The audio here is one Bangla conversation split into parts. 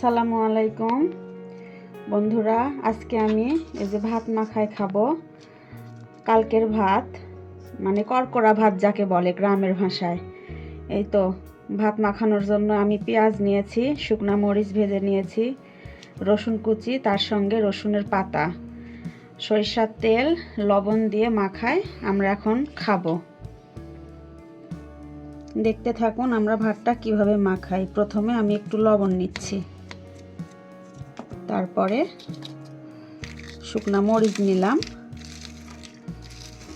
আসসালামু আলাইকুম। বন্ধুরা, আজকে আমি এই যে ভাত মাখায় খাব। কালকের ভাত মানে করকরা ভাত যাকে বলে গ্রামের ভাষায়। এই তো, ভাত মাখানোর জন্য আমি পেঁয়াজ নিয়েছি, শুকনা মরিচ ভেজে নিয়েছি, রসুন কুচি, তার সঙ্গে রসুনের পাতা। সরিষার তেল, লবণ দিয়ে মাখায়, আমরা এখন খাব। দেখতে থাকুন আমরা ভাতটা কীভাবে মাখাই। প্রথমে আমি একটু লবণ নিচ্ছি। তারপরে শুকনা মরিচ নিলাম।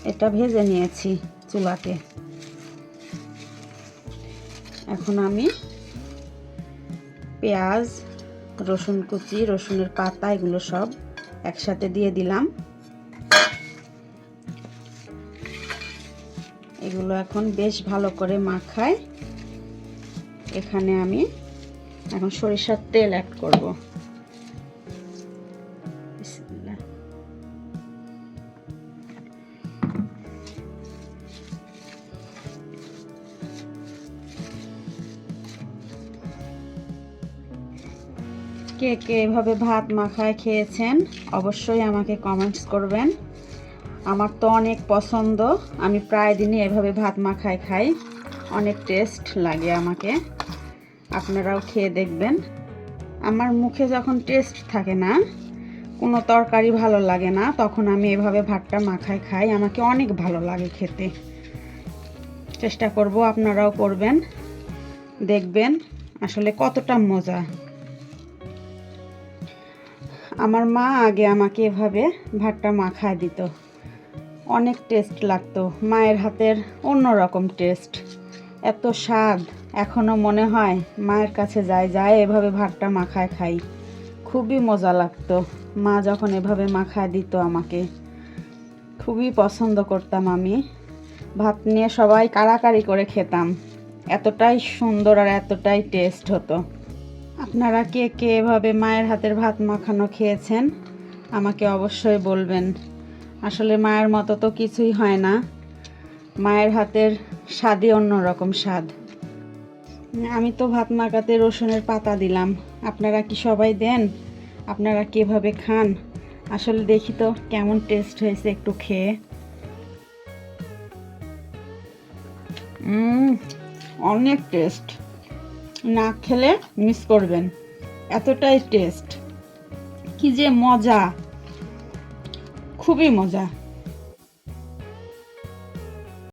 এটা ভেজে নিয়েছি চুলাতে। এখন আমি পেঁয়াজ, রসুন কুচি, রসুনের পাতা, এগুলো সব একসাথে দিয়ে দিলাম। এগুলো এখন বেশ ভালো করে মাখায়। এখানে আমি এখন সরিষার তেল অ্যাড করব। কে কে এভাবে ভাত মাখায় খেয়েছেন, অবশ্যই আমাকে কমেন্টস করবেন। আমার তো অনেক পছন্দ, আমি প্রায় দিনই এভাবে ভাত মাখায় খাই। অনেক টেস্ট লাগে আমাকে। আপনারাও খেয়ে দেখবেন। আমার মুখে যখন টেস্ট থাকে না, কোনো তরকারি ভালো লাগে না, তখন আমি এভাবে ভাতটা মাখায় খাই। আমাকে অনেক ভালো লাগে খেতে। চেষ্টা করব আপনারাও করবেন, দেখবেন আসলে কতটা মজা। আমার মা আগে আমাকে এভাবে ভাতটা মাখায় দিত। অনেক টেস্ট লাগতো। মায়ের হাতের অন্যরকম টেস্ট। এত স্বাদ এখনও মনে হয় মায়ের কাছে যাই যায় এভাবে ভাতটা মাখায় খাই। খুবই মজা লাগতো। মা যখন এভাবে মাখায় দিত আমাকে। খুবই পছন্দ করতাম আমি। ভাত নিয়ে সবাই কাড়াকাড়ি করে খেতাম। এতটাই সুন্দর আর এতটাই টেস্ট হতো। আপনারা কে কে এভাবে মায়ের হাতের ভাত মাখানো খেয়েছেন? আমাকে অবশ্যই বলবেন। আসলে মায়ের মতো তো কিছুই হয় না। মায়ের হাতের স্বাদই অন্যরকম স্বাদ। আমি তো ভাত মাখাতে রসুনের পাতা দিলাম। আপনারা কি সবাই দেন? আপনারা কীভাবে খান? আসলে দেখি তো কেমন টেস্ট হয়েছে একটু খেয়ে। অনেক টেস্ট না খেলে মিস করবেন। এতটাই টেস্ট কি যে মজা। খুবই মজা।